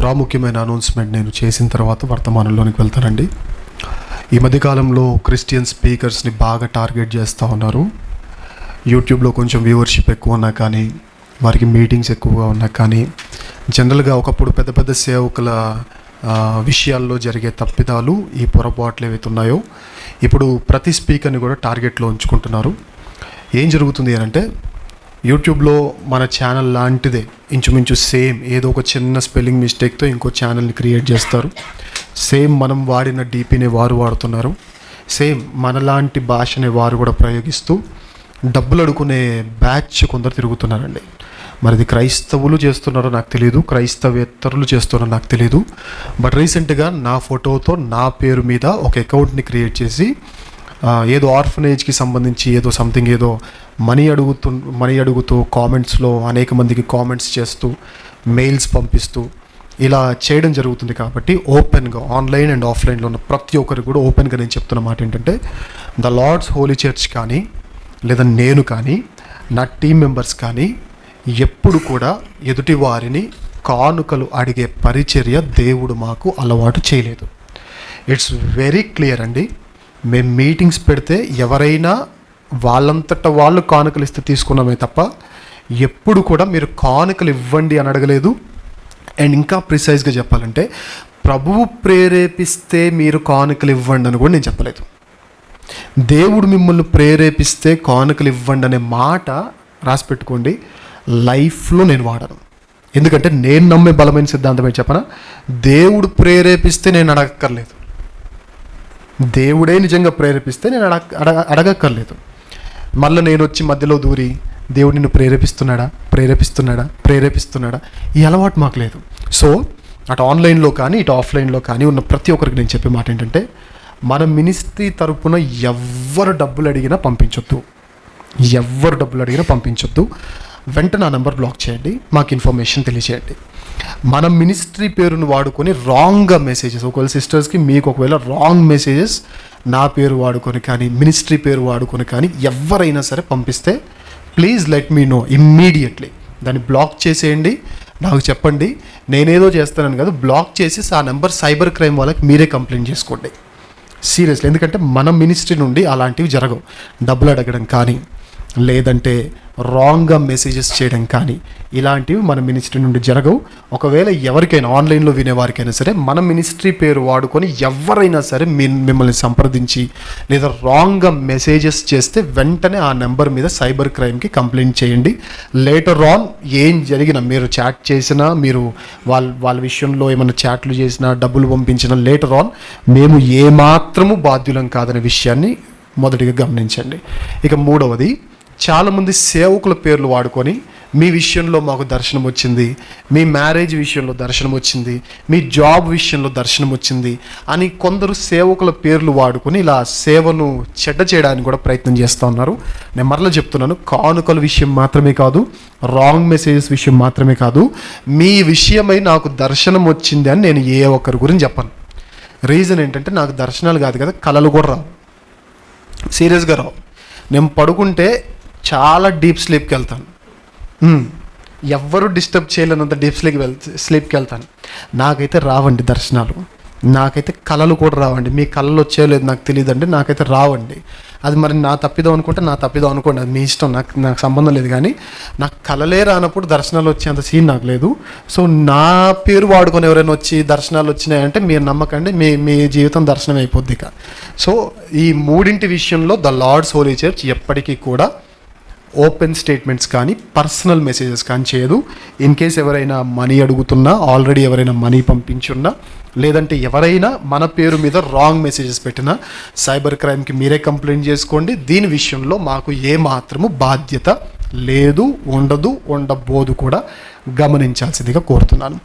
ప్రాముఖ్యమైన అనౌన్స్మెంట్ నేను చేసిన తర్వాత వర్తమానంలోనికి వెళ్తానండి. ఈ మధ్యకాలంలో క్రిస్టియన్ స్పీకర్స్ని బాగా టార్గెట్ చేస్తూ ఉన్నారు. యూట్యూబ్లో కొంచెం వ్యూవర్షిప్ ఎక్కువ ఉన్నా కానీ వారికి మీటింగ్స్ ఎక్కువగా ఉన్నా కానీ జనరల్గా ఒకప్పుడు పెద్ద పెద్ద సేవకుల విషయాల్లో జరిగే తప్పిదాలు ఈ పొరపాట్లు ఏవైతే ఉన్నాయో ఇప్పుడు ప్రతి స్పీకర్ని కూడా టార్గెట్లో ఉంచుకుంటున్నారు. ఏం జరుగుతుంది అని అంటే యూట్యూబ్లో మన ఛానల్ లాంటిదే. ఇంచుమించు సేమ్. ఏదో ఒక చిన్న స్పెల్లింగ్ మిస్టేక్తో ఇంకో ఛానల్ని క్రియేట్ చేస్తారు. సేమ్ మనం వాడిన డీపీని వారు వాడుతున్నారు. సేమ్ మనలాంటి భాషని వారు కూడా ప్రయోగిస్తూ డబ్బులు అడుకునే బ్యాచ్ కొందరు తిరుగుతున్నారండి. మరిది క్రైస్తవులు చేస్తున్నారో నాకు తెలియదు క్రైస్తవేత్తరులు చేస్తున్నారో నాకు తెలియదు బట్ రీసెంట్గా నా ఫోటోతో నా పేరు మీద ఒక అకౌంట్ని క్రియేట్ చేసి ఏదో ఆర్ఫనేజ్కి సంబంధించి ఏదో సంథింగ్ ఏదో మనీ అడుగుతూ మనీ అడుగుతూ కామెంట్స్లో అనేక మందికి కామెంట్స్ చేస్తూ మెయిల్స్ పంపిస్తూ ఇలా చేయడం జరుగుతుంది కాబట్టి ఓపెన్గా ఆన్లైన్ అండ్ ఆఫ్లైన్లో ఉన్న ప్రతి ఒక్కరు కూడా ఓపెన్గా నేను చెప్తున్న మాట ఏంటంటే ద లార్డ్స్ హోలీ చర్చ్ కానీ లేదా నేను కానీ నా టీం మెంబర్స్ కానీ ఎప్పుడు కూడా ఎదుటి వారిని కానుకలు అడిగే పరిచర్య దేవుడు మాకు అలవాటు చేయలేదు. ఇట్స్ వెరీ క్లియర్ అండి. మేము మీటింగ్స్ పెడితే ఎవరైనా వాళ్ళంతట వాళ్ళు కానుకలు ఇస్తే తీసుకున్నామే తప్ప ఎప్పుడు కూడా మీరు కానుకలు ఇవ్వండి అని అడగలేదు. అండ్ ఇంకా ప్రిసైజ్గా చెప్పాలంటే ప్రభువు ప్రేరేపిస్తే మీరు కానుకలు ఇవ్వండి అని కూడా నేను చెప్పలేదు. దేవుడు మిమ్మల్ని ప్రేరేపిస్తే కానుకలు ఇవ్వండి అనే మాట రాసి పెట్టుకోండి. లైఫ్లో నేను వాడను. ఎందుకంటే నేను నమ్మే బలమైన సిద్ధాంతం ఏంటి చెప్పనా? దేవుడు ప్రేరేపిస్తే నేను అడగక్కర్లేదు. దేవుడే నిజంగా ప్రేరేపిస్తే నేను అడగ అడగ అడగక్కర్లేదు. మళ్ళీ నేను వచ్చి మధ్యలో దూరి దేవుడు నిన్ను ప్రేరేపిస్తున్నాడా? ప్రేరేపిస్తున్నాడా? ప్రేరేపిస్తున్నాడా? ఈ అలవాటు మాకు లేదు. సో అటు ఆన్లైన్లో కానీ ఇటు ఆఫ్లైన్లో కానీ ఉన్న ప్రతి ఒక్కరికి నేను చెప్పే మాట ఏంటంటే మన మినిస్ట్రీ తరపున ఎవ్వరు డబ్బులు అడిగినా పంపించొద్దు. ఎవ్వరు డబ్బులు అడిగినా పంపించొద్దు. వెంటనే ఆ నెంబర్ బ్లాక్ చేయండి మాకు ఇన్ఫర్మేషన్ తెలియచేయండి మన మినిస్ట్రీ పేరును వాడుకొని రాంగ్గా మెసేజెస్ ఒకవేళ సిస్టర్స్కి మీకు ఒకవేళ రాంగ్ మెసేజెస్ నా పేరు వాడుకొని కానీ మినిస్ట్రీ పేరు వాడుకొని కానీ ఎవరైనా సరే పంపిస్తే please let me know immediately దాన్ని బ్లాక్ చేసేయండి నాకు చెప్పండి. నేనేదో చేస్తానని కాదు బ్లాక్ చేసి ఆ నెంబర్ సైబర్ క్రైమ్ వాళ్ళకి మీరే కంప్లైంట్ చేసుకోండి. సీరియస్లీ ఎందుకంటే మన మినిస్ట్రీ నుండి అలాంటివి జరగవు. డబ్బులు అడగడం కానీ లేదంటే రాంగ్గా మెసేజెస్ చేయడం కానీ ఇలాంటివి మన మినిస్ట్రీ నుండి జరగవు. ఒకవేళ ఎవరికైనా ఆన్లైన్లో వినేవారికైనా సరే మన మినిస్ట్రీ పేరు వాడుకొని ఎవరైనా సరే మీ మిమ్మల్ని సంప్రదించి లేదా రాంగ్గా మెసేజెస్ చేస్తే వెంటనే ఆ నెంబర్ మీద సైబర్ క్రైమ్కి కంప్లైంట్ చేయండి. లేటర్ ఆన్ ఏం జరిగినా మీరు చాట్ చేసినా మీరు వాళ్ళ వాళ్ళ విషయంలో ఏమైనా చాట్లు చేసినా డబ్బులు పంపించినా లేటర్ ఆన్ మేము ఏమాత్రము బాధ్యులం కాదనే విషయాన్ని మొదటిగా గమనించండి. ఇక మూడవది చాలామంది సేవకుల పేర్లు వాడుకొని మీ విషయంలో మాకు దర్శనం వచ్చింది మీ మ్యారేజ్ విషయంలో దర్శనం వచ్చింది మీ జాబ్ విషయంలో దర్శనం వచ్చింది అని కొందరు సేవకుల పేర్లు వాడుకొని ఇలా సేవను చెడ్డ చేయడానికి కూడా ప్రయత్నం చేస్తూ ఉన్నారు. నేను మరలా చెప్తున్నాను కానుకల విషయం మాత్రమే కాదు రాంగ్ మెసేజెస్ విషయం మాత్రమే కాదు మీ విషయమై నాకు దర్శనం వచ్చింది అని నేను ఏ ఒక్కరి గురించి చెప్పను. రీజన్ ఏంటంటే నాకు దర్శనాలు కాదు కదా కళలు కూడా రావు. సీరియస్గా రావు. నేను పడుకుంటే చాలా డీప్ స్లీప్కి వెళ్తాను. ఎవ్వరు డిస్టర్బ్ చేయలేనంత డీప్ స్లీప్ వెళ్ స్లీప్కి వెళ్తాను. నాకైతే రావండి దర్శనాలు. నాకైతే కళలు కూడా రావండి. మీ కళలు వచ్చేయలేదు నాకు తెలియదండి. నాకైతే రావండి. అది మరి నా తప్పిదో అనుకుంటే నా తప్పిదో అనుకోండి. అది మీ ఇష్టం. నాకు నాకు సంబంధం లేదు కానీ నాకు కళలే రానప్పుడు దర్శనాలు వచ్చేంత సీన్ నాకు లేదు. సో నా పేరు వాడుకొని ఎవరైనా వచ్చి దర్శనాలు వచ్చినాయంటే మీరు నమ్మకండి. మీ మీ జీవితం దర్శనం అయిపోద్ది ఇక. సో ఈ మూడింటి విషయంలో ద లార్డ్స్ హోలీ చర్చ్ ఎప్పటికీ కూడా ఓపెన్ స్టేట్మెంట్స్ కానీ పర్సనల్ మెసేజెస్ కానీ చేయదు. ఇన్ కేస్ ఎవరైనా మనీ అడుగుతున్నా ఆల్రెడీ ఎవరైనా మనీ పంపించున్నా లేదంటే ఎవరైనా మన పేరు మీద రాంగ్ మెసేజెస్ పెట్టినా సైబర్ క్రైమ్కి మీరే కంప్లైంట్ చేసుకోండి. దీని విషయంలో మాకు ఏ మాత్రము బాధ్యత లేదు ఉండదు ఉండబోదు కూడా గమనించాల్సిందిగా కోరుతున్నాను.